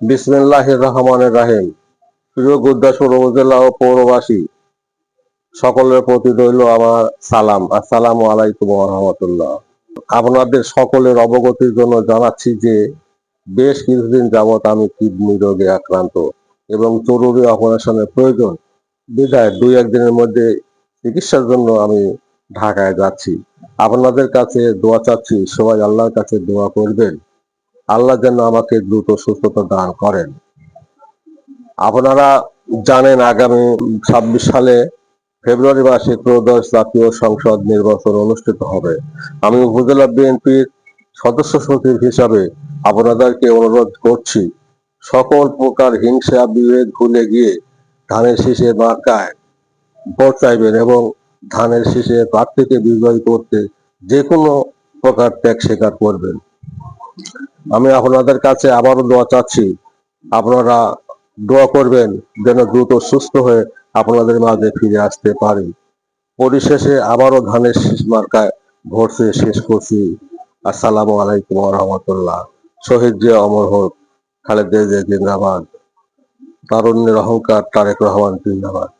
বিসমিল্লাহ রহমানের রাহিম। প্রিয় গুদ্দাসপুর উপজেলা পৌরবাসী, সকলের প্রতি রইল আমার সালাম। আসসালামু আলাইকুম রহমতুল্লাহ। আপনাদের সকলের অবগতির জন্য জানাচ্ছি যে বেশ কিছুদিন যাবৎ আমি কিডনি রোগে আক্রান্ত এবং জরুরি অপারেশনের প্রয়োজন। বিদায় দুই একদিনের মধ্যে চিকিৎসার জন্য আমি ঢাকায় যাচ্ছি। আপনাদের কাছে দোয়া চাচ্ছি, সবাই আল্লাহর কাছে দোয়া করবেন। আল্লাহ যেন আমাকে দ্রুত সুস্থতা দান করেন। আপনারা জানেন আগামী ছাব্বিশ সালে ফেব্রুয়ারি মাসে ত্রয়োদশ জাতীয় সংসদ নির্বাচন অনুষ্ঠিত হবে। আমি উপজেলা বিএনপির সদস্য সচিব হিসাবে আপনাদেরকে অনুরোধ করছি, সকল প্রকার হিংসা, বিভেদ ভুলে গিয়ে ধানের শীষের মার্কায় ভোট চাইবেন এবং ধানের শীষে প্রার্থীকে বিজয়ী করতে যে কোনো প্রকার ত্যাগ স্বীকার করবেন। আমি আপনাদের কাছে আবারও দোয়া চাচ্ছি, আপনারা দোয়া করবেন যেন দ্রুত সুস্থ হয়ে আপনাদের মাঝে ফিরে আসতে পারি। পরিশেষে আবারও ধানের শেষ মার্কায় ভোট শেষ করছি। আসসালামু আলাইকুম রহমতুল্লাহ। শহীদ জিয়া অমর হোক, খালেদ জিন্দাবাদ। তারুণ্যের অহংকার তারেক রহমান জিন্দাবাদ।